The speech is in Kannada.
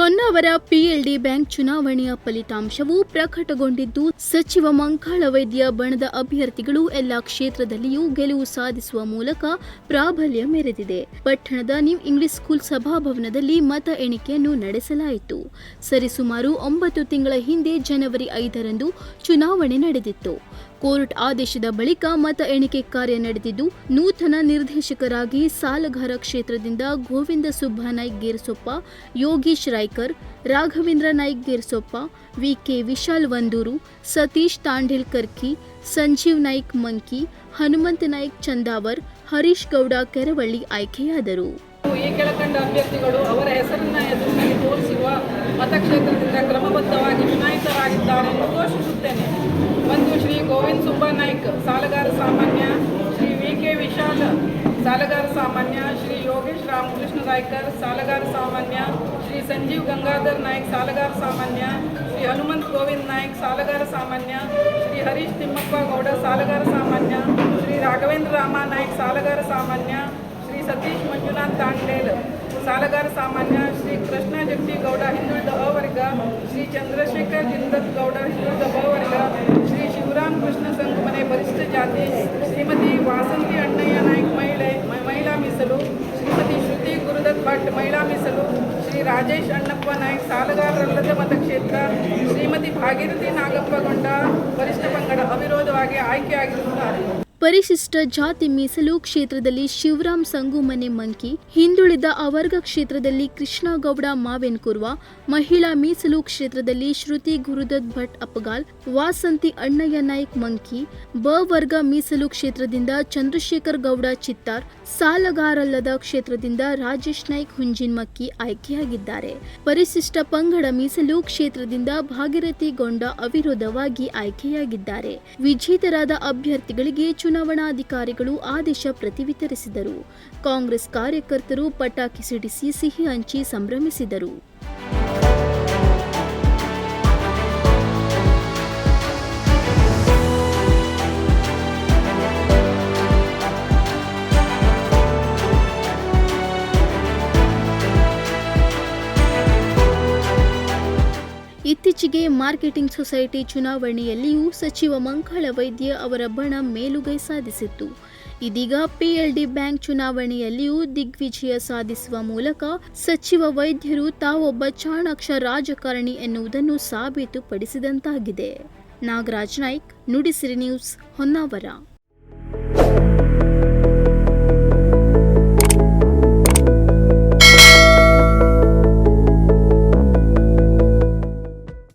ಹೊನ್ನಾವರ ಪಿಎಲ್ಡಿ ಬ್ಯಾಂಕ್ ಚುನಾವಣೆಯ ಫಲಿತಾಂಶವು ಪ್ರಕಟಗೊಂಡಿದ್ದು, ಸಚಿವ ಮಂಕಾಳ ವೈದ್ಯ ಬಣದ ಅಭ್ಯರ್ಥಿಗಳು ಎಲ್ಲಾ ಕ್ಷೇತ್ರದಲ್ಲಿಯೂ ಗೆಲುವು ಸಾಧಿಸುವ ಮೂಲಕ ಪ್ರಾಬಲ್ಯ ಮೆರೆದಿದೆ. ಪಟ್ಟಣದ ನ್ಯೂ ಇಂಗ್ಲಿಷ್ ಸ್ಕೂಲ್ ಸಭಾಭವನದಲ್ಲಿ ಮತ ಎಣಿಕೆಯನ್ನು ನಡೆಸಲಾಯಿತು. ಸರಿಸುಮಾರು ಒಂಬತ್ತು ತಿಂಗಳ ಹಿಂದೆ ಜನವರಿ ಐದರಂದು ಚುನಾವಣೆ ನಡೆದಿತ್ತು. ಕೋರ್ಟ್ ಆದೇಶದ ಬಳಿಕ ಮತ ಎಣಿಕೆ ಕಾರ್ಯ ನಡೆದಿದ್ದು, ನೂತನ ನಿರ್ದೇಶಕರಾಗಿ ಸಾಲಗಾರ ಕ್ಷೇತ್ರದಿಂದ ಗೋವಿಂದ ಸುಬ್ಬ ನಾಯ್ಕ್ ಗೇರ್ಸೊಪ್ಪ, ಯೋಗೀಶ್ ರಾಯ್ಕರ್, ರಾಘವೇಂದ್ರ ನಾಯ್ಕ್ ಗೇರ್ಸೊಪ್ಪ, ವಿಕೆ ವಿಶಾಲ್ ವಂದೂರು, ಸತೀಶ್ ತಾಂಡಿಲ್ ಕರ್ಕಿ, ಸಂಜೀವ್ ನಾಯ್ಕ್ ಮಂಕಿ, ಹನುಮಂತ ನಾಯ್ಕ್ ಚಂದಾವರ್, ಹರೀಶ್ ಗೌಡ ಕೆರವಳ್ಳಿ ಆಯ್ಕೆಯಾದರು. ಈ ಕೆಳಕಂಡ ಅಭ್ಯರ್ಥಿಗಳು ಅವರ ಹೆಸರನ್ನ ಎದುರಿನಲ್ಲಿ ತೋರಿಸುವ ಮತಕ್ಷೇತ್ರದಿಂದ ಕ್ರಮಬದ್ಧವಾಗಿ ಚುನಾಯಿತರಾಗಿದ್ದಾರೆ ಎಂದು ಘೋಷಿಸುತ್ತೇನೆ. ಗೋವಿಂದ್ ಸುಬ್ಬ ನಾಯ್ಕ್ ಸಾಲಗಾರ ಸಾಮಾನ್ಯ ಶ್ರೀ ವಿ ಕೆ ವಿಶಾಲ್, ಸಾಲಗಾರ ಸಾಮಾನ್ಯ ಶ್ರೀ ಯೋಗೇಶ್ ರಾಮಕೃಷ್ಣ ರಾಯ್ಕರ್ ಸಾಲಗಾರ ಸಾಮಾನ್ಯ ಶ್ರೀ ಸಂಜೀವ್ ಗಂಗಾಧರ್ ನಾಯ್ಕ್, ಸಾಲಗಾರ ಸಾಮಾನ್ಯ ಶ್ರೀ ಹನುಮಂತ್ ಗೋವಿಂದ್ ನಾಯ್ಕ್, ಸಾಲಗಾರ ಸಾಮಾನ್ಯ ಶ್ರೀ ಹರೀಶ್ ತಿಮ್ಮಪ್ಪ ಗೌಡ, ಸಾಲಗಾರ ಸಾಮಾನ್ಯ ಶ್ರೀ ರಾಘವೇಂದ್ರ ರಾಮ ನಾಯ್ಕ್, ಸಾಲಗಾರ ಸಾಮಾನ್ಯ ಶ್ರೀ ಸತೀಶ್ ಮಂಜುನಾಥ್ ತಾಂಡೇಲ್ ಸಾಲಗಾರ ಸಾಮಾನ್ಯ ಶ್ರೀ ಕೃಷ್ಣ ಜಗಜಿಗೌಡ ಹಿಂದುಳಿದ ಅವರ್ಗ ಶ್ರೀ ಚಂದ್ರಶೇಖರ್ ಜಿಂದತ್ ಗೌಡ ಹಿಂದುಳಿದ ಅವರ್ಗ ಶ್ರೀ ಶಿವರಾಮ್ ಕೃಷ್ಣ ಸಂಗಮನೆ ಪರಿಶಿಷ್ಟ ಜಾತಿ ಶ್ರೀಮತಿ ವಾಸಂತಿ ಅಣ್ಣಯ್ಯ ನಾಯ್ಕ್ ಮಹಿಳೆ ಮ- ಮಹಿಳಾ ಮೀಸಲು ಶ್ರೀಮತಿ ಶ್ರುತಿ ಗುರುದತ್ ಭಟ್ ಮಹಿಳಾ ಮೀಸಲು ಶ್ರೀ ರಾಜೇಶ್ ಅಣ್ಣಪ್ಪ ನಾಯ್ಕ್ ಸಾಲಗಾರರಲ್ಲದ ಮತಕ್ಷೇತ್ರ ಶ್ರೀಮತಿ ಭಾಗೀರಥಿ ನಾಗಪ್ಪಗೊಂಡ ವರಿಷ್ಠ ಪಂಗಡ ಅವಿರೋಧವಾಗಿ ಆಯ್ಕೆಯಾಗಿರುತ್ತಾರೆ. ಪರಿಶಿಷ್ಟ ಜಾತಿ ಮೀಸಲು ಕ್ಷೇತ್ರದಲ್ಲಿ ಶಿವರಾಮ್ ಸಂಗುಮನೆ ಮಂಕಿ, ಹಿಂದುಳಿದ ಅವರ್ಗ ಕ್ಷೇತ್ರದಲ್ಲಿ ಕೃಷ್ಣಗೌಡ ಮಾವೆನ್ಕುರ್ವ ಮಹಿಳಾ ಮೀಸಲು ಕ್ಷೇತ್ರದಲ್ಲಿ ಶ್ರುತಿ ಗುರುದತ್ ಭಟ್ ಅಪಗಾಲ್ ವಾಸಂತಿ ಅಣ್ಣಯ್ಯ ನಾಯ್ಕ್ ಮಂಕಿ ಬ ವರ್ಗ ಮೀಸಲು ಕ್ಷೇತ್ರದಿಂದ ಚಂದ್ರಶೇಖರ್ ಗೌಡ ಚಿತ್ತಾರ್, ಸಾಲಗಾರಲ್ಲದ ಕ್ಷೇತ್ರದಿಂದ ರಾಜೇಶ್ ನಾಯ್ಕ್ ಹುಂಜಿನ್ಮಕ್ಕಿ ಆಯ್ಕೆಯಾಗಿದ್ದಾರೆ. ಪರಿಶಿಷ್ಟ ಪಂಗಡ ಮೀಸಲು ಕ್ಷೇತ್ರದಿಂದ ಭಾಗೀರಥಿ ಗೊಂಡ ಅವಿರೋಧವಾಗಿ ಆಯ್ಕೆಯಾಗಿದ್ದಾರೆ. ವಿಜೇತರಾದ ಅಭ್ಯರ್ಥಿಗಳಿಗೆ ಚುನಾವಣಾಧಿಕಾರಿಗಳು ಆದೇಶ ಪ್ರತಿ ವಿತರಿಸಿದರು ಕಾಂಗ್ರೆಸ್ ಕಾರ್ಯಕರ್ತರು ಪಟಾಕಿ ಸಿಡಿಸಿ ಸಿಹಿ ಹಂಚಿ ಸಂಭ್ರಮಿಸಿದರು. ಇತ್ತೀಚೆಗೆ ಮಾರ್ಕೆಟಿಂಗ್ ಸೊಸೈಟಿ ಚುನಾವಣೆಯಲ್ಲಿಯೂ ಸಚಿವ ಮಂಕಾಳ ವೈದ್ಯ ಅವರ ಬಣ ಮೇಲುಗೈ ಸಾಧಿಸಿತ್ತು. ಇದೀಗ ಪಿಎಲ್ಡಿ ಬ್ಯಾಂಕ್ ಚುನಾವಣೆಯಲ್ಲಿಯೂ ದಿಗ್ವಿಜಯ ಸಾಧಿಸುವ ಮೂಲಕ ಸಚಿವ ವೈದ್ಯರು ತಾವೊಬ್ಬ ಚಾಣಾಕ್ಷ ರಾಜಕಾರಣಿ ಎನ್ನುವುದನ್ನು ಸಾಬೀತುಪಡಿಸಿದಂತಾಗಿದೆ. ನಾಗರಾಜ್ ನಾಯ್ಕ್, ನುಡಿಸಿರಿ ನ್ಯೂಸ್, ಹೊನ್ನಾವರ.